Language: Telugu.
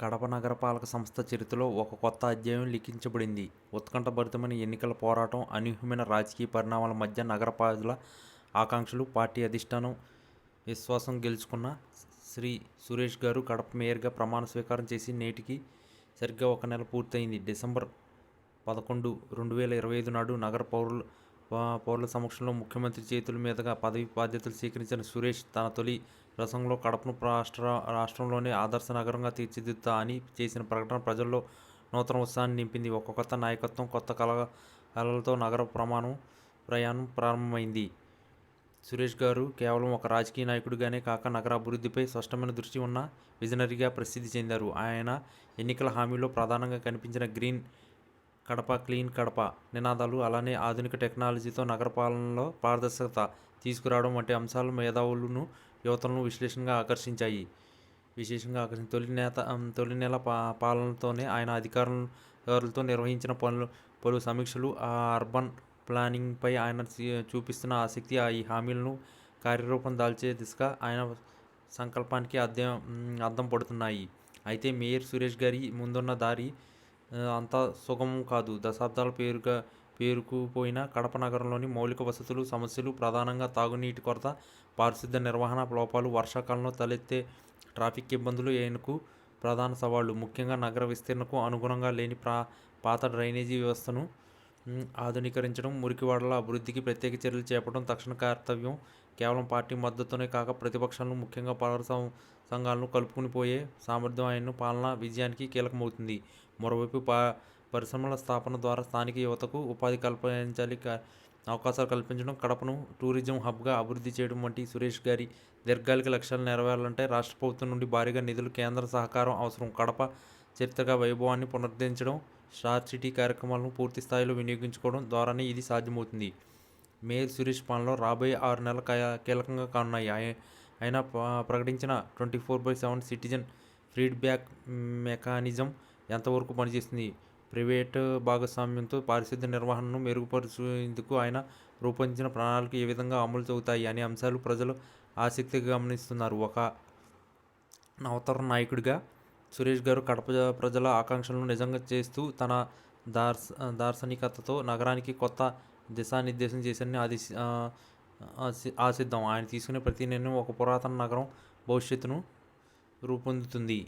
కడప నగరపాలక సంస్థ చరిత్రలో ఒక కొత్త అధ్యాయం లిఖించబడింది. ఉత్కంఠభరితమైన ఎన్నికల పోరాటం, అనూహ్యమైన రాజకీయ పరిణామాల మధ్య నగరపాలకుల ఆకాంక్షలు, పార్టీ అధిష్టానం విశ్వాసం గెలుచుకున్న శ్రీ సురేష్ గారు కడప మేయర్గా ప్రమాణ స్వీకారం చేసి నేటికి సరిగ్గా ఒక నెల పూర్తయింది. డిసెంబర్ పదకొండు, రెండు వేల ఇరవై ఐదు నాడు నగర పౌరులు పౌరుల సమక్షంలో ముఖ్యమంత్రి చేతుల మీదుగా పదవీ బాధ్యతలు స్వీకరించిన సురేష్ తన తొలి ప్రసంగంలో కడపను రాష్ట్ర రాష్ట్రంలోనే ఆదర్శ నగరంగా తీర్చిదిద్దుతా అని చేసిన ప్రకటన ప్రజల్లో నూతన ఉత్సాహాన్ని నింపింది. ఒక కొత్త నాయకత్వం, కొత్త కల కళలతో నగర ప్రమాణం ప్రయాణం ప్రారంభమైంది. సురేష్ గారు కేవలం ఒక రాజకీయ నాయకుడిగానే కాక నగర అభివృద్ధిపై స్పష్టమైన దృష్టి ఉన్న విజనరీగా ప్రసిద్ధి చెందారు. ఆయన ఎన్నికల హామీలో ప్రధానంగా కనిపించిన గ్రీన్ కడప, క్లీన్ కడప నినాదాలు, అలానే ఆధునిక టెక్నాలజీతో నగరపాలనలో పారదర్శకత తీసుకురావడం వంటి అంశాలు మేధావులను, యువతలను విశ్లేషణగా ఆకర్షించాయి విశేషంగా ఆకర్షించి తొలి నేత తొలి నెల పా పాలనతోనే ఆయన అధికారులతో నిర్వహించిన పనులు పలు సమీక్షలు, అర్బన్ ప్లానింగ్పై ఆయన చూపిస్తున్న ఆసక్తి ఈ హామీలను కార్యరూపం దాల్చే దిశగా ఆయన సంకల్పానికి అద్దె అద్దం పడుతున్నాయి. అయితే మేయర్ సురేష్ గారి ముందున్న దారి అంత సుగమం కాదు. దశాబ్దాల పేరుగా పేరుకుపోయిన కడప నగరంలోని మౌలిక వసతులు సమస్యలు, ప్రధానంగా తాగునీటి కొరత, పారిశుద్ధ్య నిర్వహణ లోపాలు, వర్షాకాలంలో తలెత్తే ట్రాఫిక్ ఇబ్బందులు ఏనుకు ప్రధాన సవాళ్ళు. ముఖ్యంగా నగర విస్తీర్ణకు అనుగుణంగా లేని ప్రా పాత డ్రైనేజీ వ్యవస్థను ఆధునీకరించడం, మురికివాడల అభివృద్ధికి ప్రత్యేక చర్యలు చేపట్టడం తక్షణ కర్తవ్యం. కేవలం పార్టీ మద్దతునే కాక ప్రతిపక్షాలను, ముఖ్యంగా పౌర సంఘాలను కలుపుకుని పోయే సామర్థ్యం ఆయన పాలన విజయానికి కీలకమవుతుంది. మరోవైపు పా పరిశ్రమల స్థాపన ద్వారా స్థానిక యువతకు ఉపాధి కల్పించాలి అవకాశాలు కల్పించడం, కడపను టూరిజం హబ్గా అభివృద్ధి చేయడం వంటి సురేష్ గారి దీర్ఘకాలిక లక్ష్యాలు నెరవేరాలంటే రాష్ట్ర ప్రభుత్వం నుండి భారీగా నిధులు, కేంద్ర సహకారం అవసరం. కడప చరిత్రగా వైభవాన్ని పునరుద్ధరించడం, స్టార్ సిటీ కార్యక్రమాలను పూర్తి స్థాయిలో వినియోగించుకోవడం ద్వారానే ఇది సాధ్యమవుతుంది. మేయర్ సురేష్ పాలనలో రాబోయే ఆరు నెలల కీలకంగా కానున్నాయి. ఆయన ప్రకటించిన twenty four by seven citizen feedback mechanism ఎంతవరకు పనిచేస్తుంది? ప్రైవేటు భాగస్వామ్యంతో పారిశుద్ధ్య నిర్వహణను మెరుగుపరుచేందుకు ఆయన రూపొందించిన ప్రణాళికలు ఏ విధంగా అమలు అవుతాయి అనే అంశాలు ప్రజలు ఆసక్తిగా గమనిస్తున్నారు. ఒక నవతర నాయకుడిగా సురేష్ గారు కడప ప్రజల ఆకాంక్షలను నిజంగా చేస్తూ తన దార్శ దార్శనికతతో నగరానికి కొత్త దిశానిర్దేశం చేశారని ఆది ఆశిద్దాం. ఆయన తీసుకునే ప్రతి నిర్ణయం ఒక పురాతన నగరం భవిష్యత్తును రూపొందుతుంది